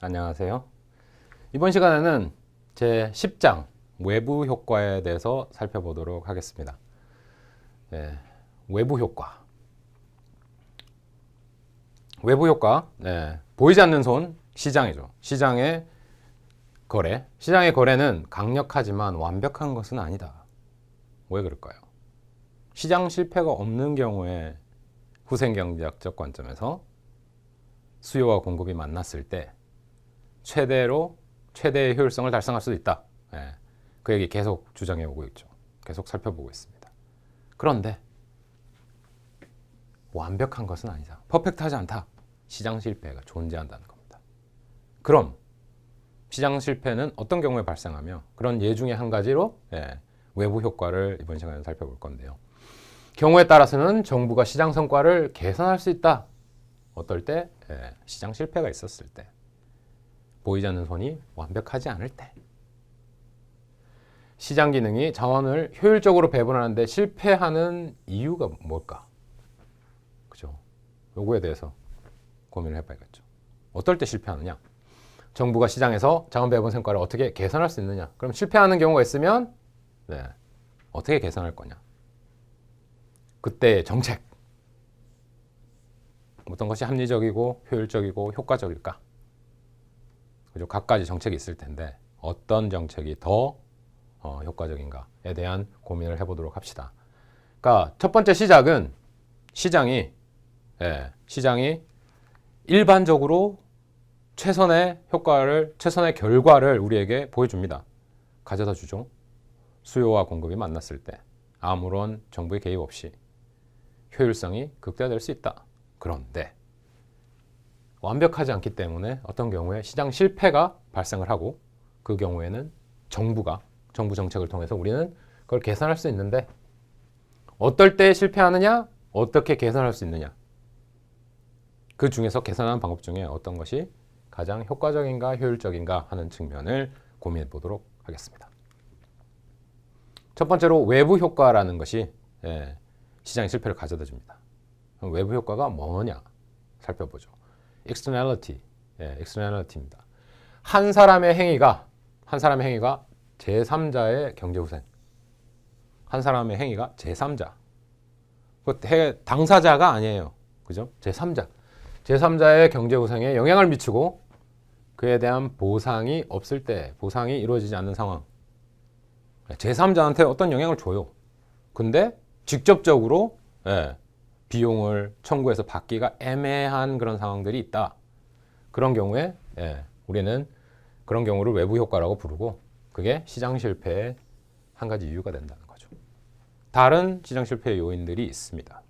안녕하세요. 이번 시간에는 제 10장 외부 효과에 대해서 살펴보도록 하겠습니다. 네, 외부 효과. 외부 효과, 네, 보이지 않는 손, 시장이죠. 시장의 거래. 시장의 거래는 강력하지만 완벽한 것은 아니다. 왜 그럴까요? 시장 실패가 없는 경우에 후생 경제학적 관점에서 수요와 공급이 만났을 때 최대로 최대의 효율성을 달성할 수 있다. 예, 그 얘기 계속 주장해 오고 있죠. 계속 살펴보고 있습니다. 그런데 완벽한 것은 아니다. 퍼펙트하지 않다. 시장 실패가 존재한다는 겁니다. 그럼 시장 실패는 어떤 경우에 발생하며 그런 예 중에 한 가지로 예, 외부 효과를 이번 시간에 살펴볼 건데요. 경우에 따라서는 정부가 시장 성과를 개선할 수 있다. 어떨 때 예, 시장 실패가 있었을 때 보이지 않는 손이 완벽하지 않을 때 시장 기능이 자원을 효율적으로 배분하는데 실패하는 이유가 뭘까? 그죠? 요거에 대해서 고민을 해봐야겠죠. 어떨 때 실패하느냐? 정부가 시장에서 자원 배분 성과를 어떻게 개선할 수 있느냐? 그럼 실패하는 경우가 있으면 네, 어떻게 개선할 거냐? 그때의 정책 어떤 것이 합리적이고 효율적이고 효과적일까? 그죠? 각가지 정책이 있을 텐데 어떤 정책이 더 어, 효과적인가에 대한 고민을 해보도록 합시다. 그러니까 첫 번째 시작은 시장이 예, 시장이 일반적으로 최선의 효과를 최선의 결과를 우리에게 보여줍니다. 가져다 주죠. 수요와 공급이 만났을 때 아무런 정부의 개입 없이 효율성이 극대화될 수 있다. 그런데 완벽하지 않기 때문에 어떤 경우에 시장 실패가 발생을 하고 그 경우에는 정부가 정부 정책을 통해서 우리는 그걸 개선할 수 있는데 어떨 때 실패하느냐 어떻게 개선할 수 있느냐 그 중에서 개선하는 방법 중에 어떤 것이 가장 효과적인가 효율적인가 하는 측면을 고민해 보도록 하겠습니다. 첫 번째로 외부 효과라는 것이 예, 시장의 실패를 가져다 줍니다. 외부 효과가 뭐냐 살펴보죠. Externality, 예, externality입니다. 한 사람의 행위가 한 사람의 행위가 제3자의 경제후생. 한 사람의 행위가 제3자. 그 해- 당사자가 아니에요. 그죠? 제3자. 제3자의 경제후생에 영향을 미치고 그에 대한 보상이 없을 때 보상이 이루어지지 않는 상황. 제3자한테 어떤 영향을 줘요. 근데 직접적으로 예, 비용을 청구해서 받기가 애매한 그런 상황들이 있다. 그런 경우에 예, 우리는 그런 경우를 외부 효과라고 부르고 그게 시장 실패의 한 가지 이유가 된다는 거죠. 다른 시장 실패의 요인들이 있습니다.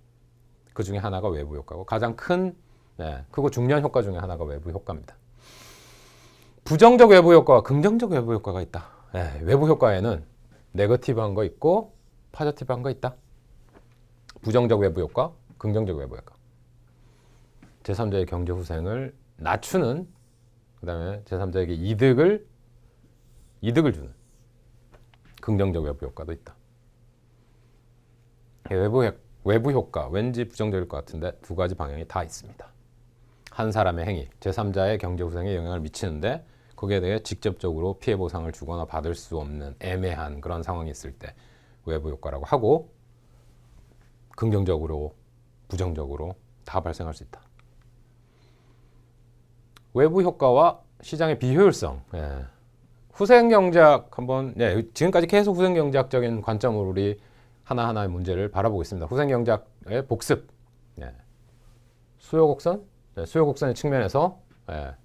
그 중에 하나가 외부 효과고 가장 큰 예, 크고 중요한 효과 중에 하나가 외부 효과입니다. 부정적 외부 효과와 긍정적 외부 효과가 있다. 예, 외부 효과에는 네거티브한 거 있고 파저티브한 거 있다. 부정적 외부 효과, 긍정적 외부 효과. 제3자의 경제 후생을 낮추는 그다음에 제3자에게 이득을 이득을 주는 긍정적 외부 효과도 있다. 예, 외부 효- 외부 효과 왠지 부정적일 것 같은데 두 가지 방향이 다 있습니다. 한 사람의 행위, 제3자의 경제 후생에 영향을 미치는데 거기에 대해 직접적으로 피해 보상을 주거나 받을 수 없는 애매한 그런 상황이 있을 때 외부 효과라고 하고 긍정적으로 부정적으로 다 발생할 수 있다. 외부 효과와 시장의 비효율성. 예. 후생 경제학 한번 예, 지금까지 계속 후생 경제학적인 관점으로 우리 하나하나의 문제를 바라보고 있습니다. 후생 경제학의 복습. 예. 수요 곡선? 예, 수요 곡선의 측면에서 예,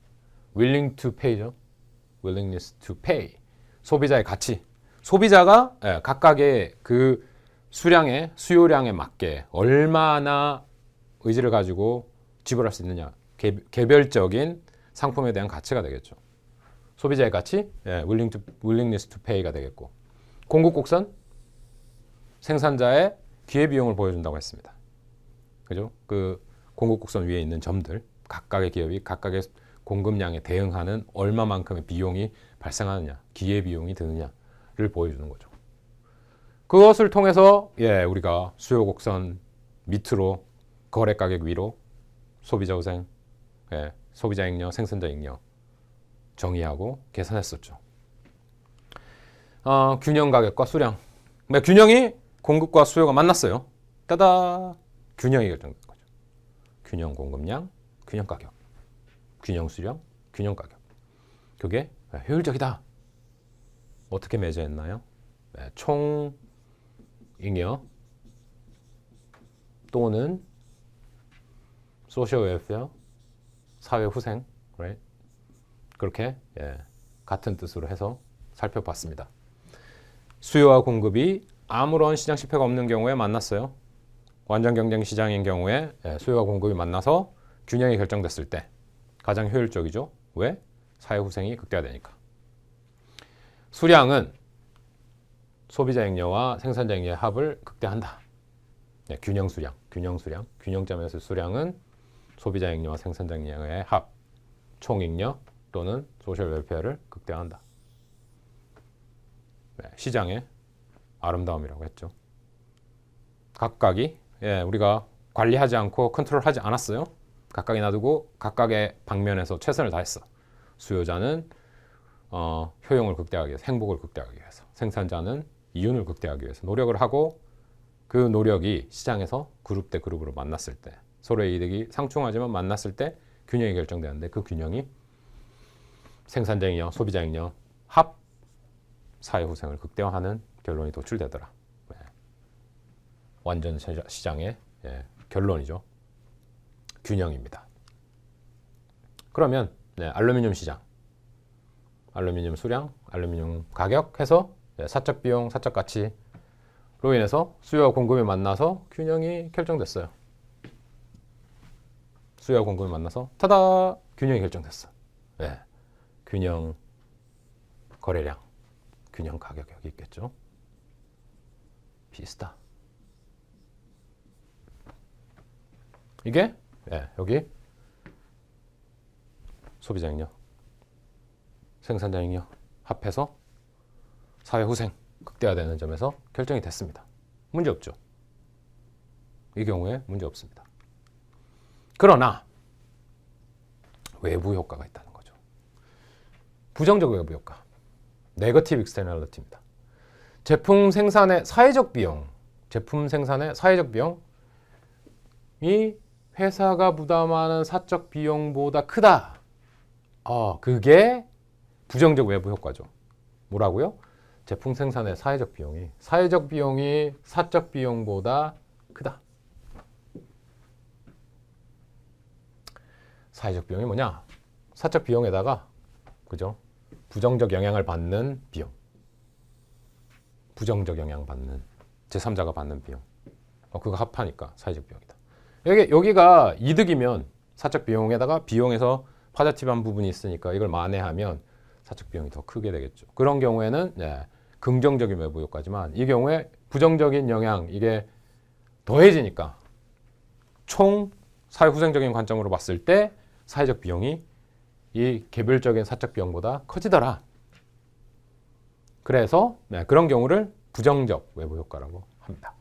willing to pay죠. willingness to pay. 소비자의 가치. 소비자가 예, 각각의 그 수량의 수요량에 맞게 얼마나 의지를 가지고 지불할 수 있느냐 개, 개별적인 상품에 대한 가치가 되겠죠. 소비자의 가치, 예, willing to, willingness to pay가 되겠고 공급 곡선 생산자의 기회 비용을 보여준다고 했습니다. 그죠? 그 공급 곡선 위에 있는 점들 각각의 기업이 각각의 공급량에 대응하는 얼마만큼의 비용이 발생하느냐, 기회 비용이 드느냐를 보여주는 거죠. 그것을 통해서 예, 우리가 수요 곡선 밑으로 거래 가격 위로 소비자 후생, 예, 소비자 잉여, 생산자 잉여 정의하고 계산했었죠. 어, 균형 가격과 수량. 네, 균형이 공급과 수요가 만났어요. 따다 균형이 결정된 거죠. 균형 공급량, 균형 가격, 균형 수량, 균형 가격. 그게 효율적이다. 어떻게 매제했나요? 네, 총 잉여 또는 소셜 웰페어 사회 후생 right? 그렇게 예, 같은 뜻으로 해서 살펴봤습니다. 수요와 공급이 아무런 시장 실패가 없는 경우에 만났어요. 완전 경쟁 시장인 경우에 예, 수요와 공급이 만나서 균형이 결정됐을 때 가장 효율적이죠. 왜? 사회 후생이 극대화되니까. 수량은 소비자 잉여와 생산자 잉여의 합을 극대화한다. 네, 균형 수량, 균형 수량, 균형점에서 수량은 소비자 잉여와 생산자 잉여의 합, 총 잉여 또는 소셜 웰페어를 극대화한다. 네, 시장의 아름다움이라고 했죠. 각각이 예, 우리가 관리하지 않고 컨트롤하지 않았어요. 각각이 놔두고 각각의 방면에서 최선을 다했어. 수요자는 어, 효용을 극대화하기 위해서, 행복을 극대화하기 위해서, 생산자는 이윤을 극대화하기 위해서 노력을 하고 그 노력이 시장에서 그룹 대 그룹으로 만났을 때 서로의 이득이 상충하지만 만났을 때 균형이 결정되는데 그 균형이 생산자 잉여, 소비자 잉여, 합 사회 후생을 극대화하는 결론이 도출되더라. 네. 완전 시장의 예, 결론이죠. 균형입니다. 그러면 네, 알루미늄 시장, 알루미늄 수량, 알루미늄 가격 해서 네, 사적 비용, 사적 가치로 인해서 수요와 공급이 만나서 균형이 결정됐어요. 수요와 공급이 만나서 타다 균형이 결정됐어. 네. 균형 거래량, 균형 가격 여기 있겠죠. 비슷하. 이게 예, 여기 소비자 잉여, 생산자 잉여 합해서 사회 후생 극대화되는 점에서 결정이 됐습니다. 문제 없죠. 이 경우에 문제 없습니다. 그러나 외부 효과가 있다는 거죠. 부정적 외부 효과. 네거티브 익스테널리티입니다. 제품 생산의 사회적 비용, 제품 생산의 사회적 비용이 회사가 부담하는 사적 비용보다 크다. 어, 그게 부정적 외부 효과죠. 뭐라고요? 제품 생산의 사회적 비용이 사회적 비용이 사적 비용보다 크다. 사회적 비용이 뭐냐? 사적 비용에다가 그죠? 부정적 영향을 받는 비용. 부정적 영향 받는 제3자가 받는 비용. 어, 그거 합하니까 사회적 비용이다. 여기 여기가 이득이면 사적 비용에다가 비용에서 파자티브한 부분이 있으니까 이걸 만회하면 사적 비용이 더 크게 되겠죠. 그런 경우에는 네, 긍정적인 외부 효과지만 이 경우에 부정적인 영향 이게 더해지니까 총 사회 후생적인 관점으로 봤을 때 사회적 비용이 이 개별적인 사적 비용보다 커지더라. 그래서 네, 그런 경우를 부정적 외부 효과라고 합니다.